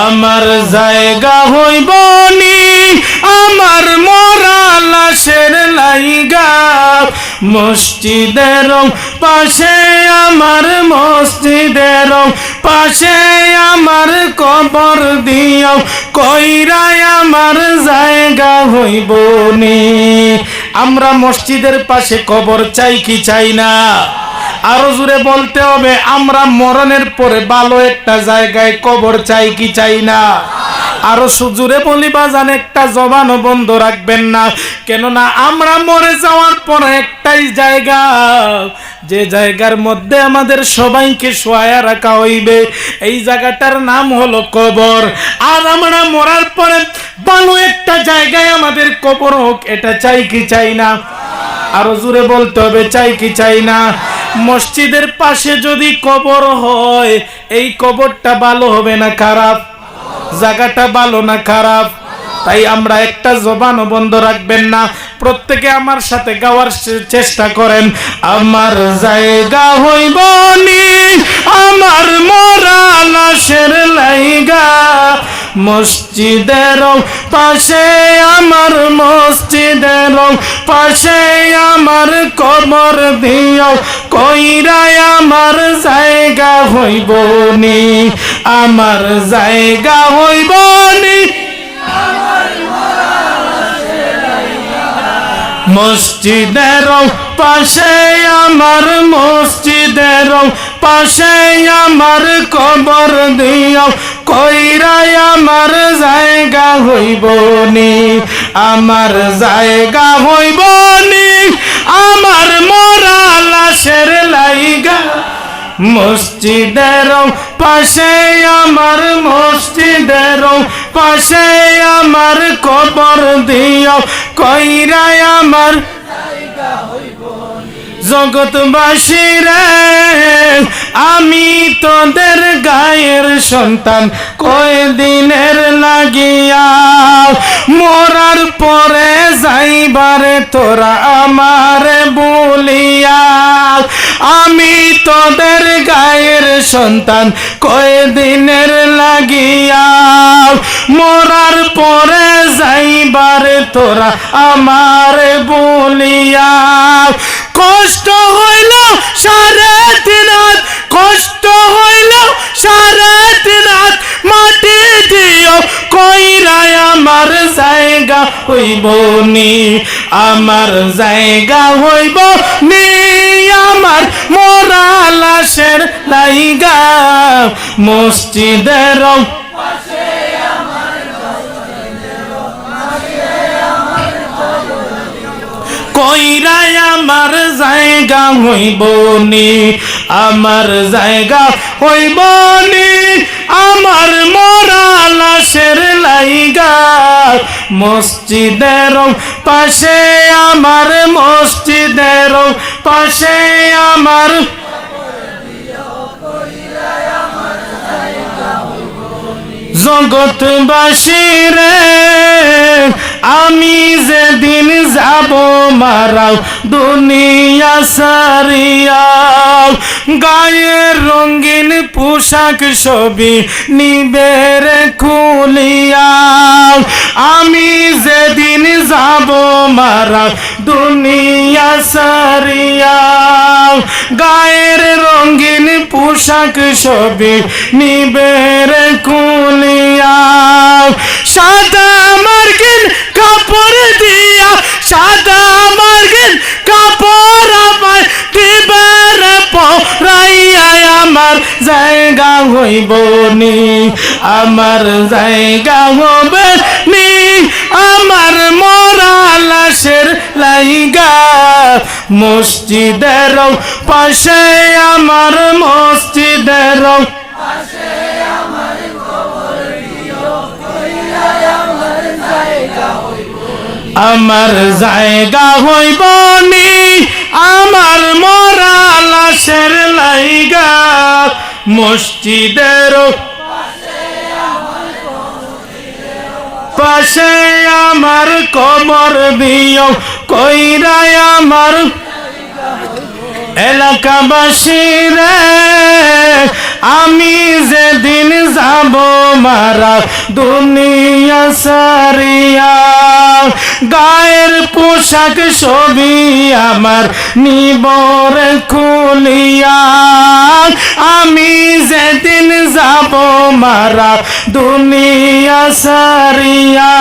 আমার জায়গা হইবনি, আমার মরা লাশের লাইগা। মসজিদের পাশে আমার মসজিদের পাশে আমার কবর দিও কইরাই আমার জায়গা হইবনি। আমরা মসজিদের পাশে কবর চাই কি চাই না? আরও জোরে বলতে হবে, আমরা মরণের পরে ভালো একটা জায়গায় কবর চাই কি চাই না। আরও সুজুরে বলি বাজান, একটা জবানও বন্ধ রাখবেন না। কেননা আমরা মরে যাওয়ার পর একটাই জায়গা, যে জায়গার মধ্যে আমাদের সবাইকে শোয়া রাখা হইবে। এই জায়গাটার নাম হলো কবর। আর আমরা মরার পরে ভালো একটা জায়গায় আমাদের কবর হোক, এটা চাই কি চাই না? আরও জোরে বলতে হবে, চাই কি চাই না? মসজিদের পাশে যদি কবর হয়, এই কবরটা ভালো হবে না খারাপ? জায়গাটা ভালো না খারাপ? তাই আমরা একটা জবানও বন্ধ রাখবেন না। প্রত্যেকে আমার সাথে গাওয়ার চেষ্টা করেন। আমার জায়গা হইবনি আমার মরা লাশের লাইগা। মসজিদের পাশে আমার মসজিদের পাশে আমার কবর দিও কইরাই আমার জায়গা হইবনি আমার জায়গা হইবনি মসজিদের পাশে আমার মসজিদের পাশে আমার কবর দিও কইরাই আমার জায়গা হইবনি, আমার জায়গা হইবনি, আমার মরা লাশের লাইগা। মসজিদের পাশে আমার মসজিদের পাশে আমার কবর দিও কইরাই আমার জগৎবাসী রে। আমি তোদের গায়ের সন্তান, কয়দিনের লাগিয়া। মরার পরে যাইবারে তোরা আমার বলিয়া আমি তোদের গায়ের সন্তান, কয়দিনের লাগিয়া? মরার পরে যাইবার তোরা আমার বলিয়া। কষ্ট হইল সাড়ে তিন কষ্ট হইব নি আমার জায়গা হইব নি আমার মরা লাশের লাইগা, মসজিদের কইরাই আমার জায়গা হইব নি আমার জায়গা হইব নি, আমার মরা লাশের লাইগা। মসজিদের পাশে আমার, মসজিদের পাশে আমার। জগৎবাসী রে, আমি যেদিন যাব মারাও, দুনিয়া সারিয়া। গায়ের রঙিন পোশাক ছবি নিবের খুলিয়া। আমি যেদিন যাব মারা দুনিয়া সারিয়া। গায়ের রঙিন পোশাক ছবি নিবের খুলিয়া। সাদা মার্গিন কাপড় দিয়া জায়গা হইব নি, আমার জায়গা হবে নি। আমার মরা লাশের লাইগা, মসজিদের পাশে আমার মসজিদের আমার জায়গা হইব নি, আমার মরা লাশের লাইগা মসজিদের পাশে আমার কবর দিও কইরায় আমার এলাকাবাসী রে আমি যেদিন যাব মারা দুনিয়া সারিয়া, গায়ের পোশাক ছবি আমার নিবর খুলিয়া। আমি যেদিন যাব মারা দুনিয়া সারিয়া,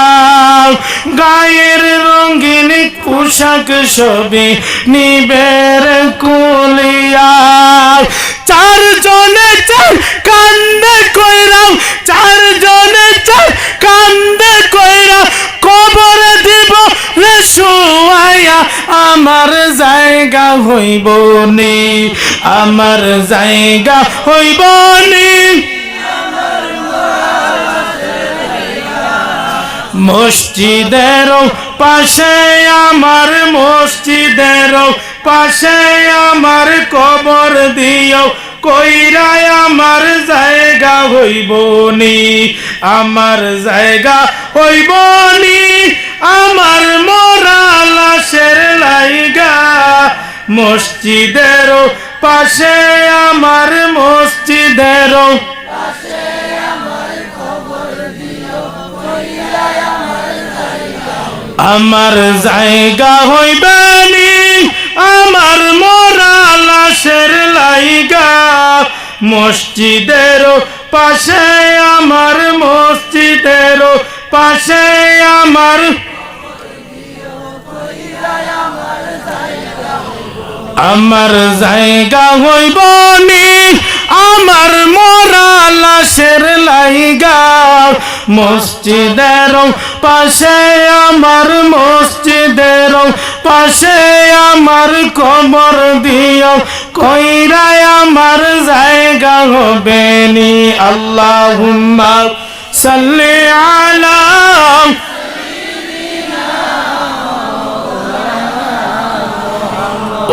গায়ের রঙিন পোশাক ছবি নিবের কুলিয়া চার আমার জায়গা হইব নি, আমার জায়গা হইব নি। মসজিদের পাশে, আমার মসজিদের পাশে, আমার কবর দিও কইরায় আমার জায়গা হইব নি, আমার জায়গা হইব নি। আমার মরা লাশের লাইগা মসজিদের পাশে আমার মসজিদের আমার জায়গা হইবে আমার মরা লাশের লাইগা মসজিদের পাশে, আমার মসজিদের পাশে আমার আমার জায়গা হইব আমার মরা লাশের লাইগা। মসজিদের পাশে আমার, মসজিদের পাশে আমার কবর দিও। কইরায় আমার জায়গা হবে নি, আল্লাহুম্মা সাল্লি আলা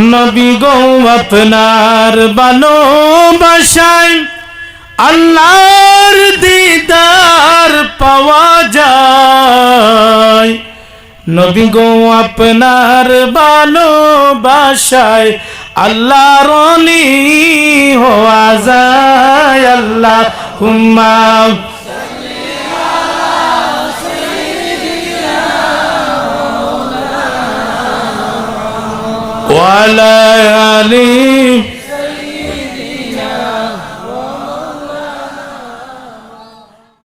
নবী গো আপনার ভালোবাসায় আল্লাহর দিদার পাওয়া যায়। নবী গো আপনার ভালোবাসায় আল্লাহর অলি হওয়া যায়। আল্লাহ হুম্মা وعلى آله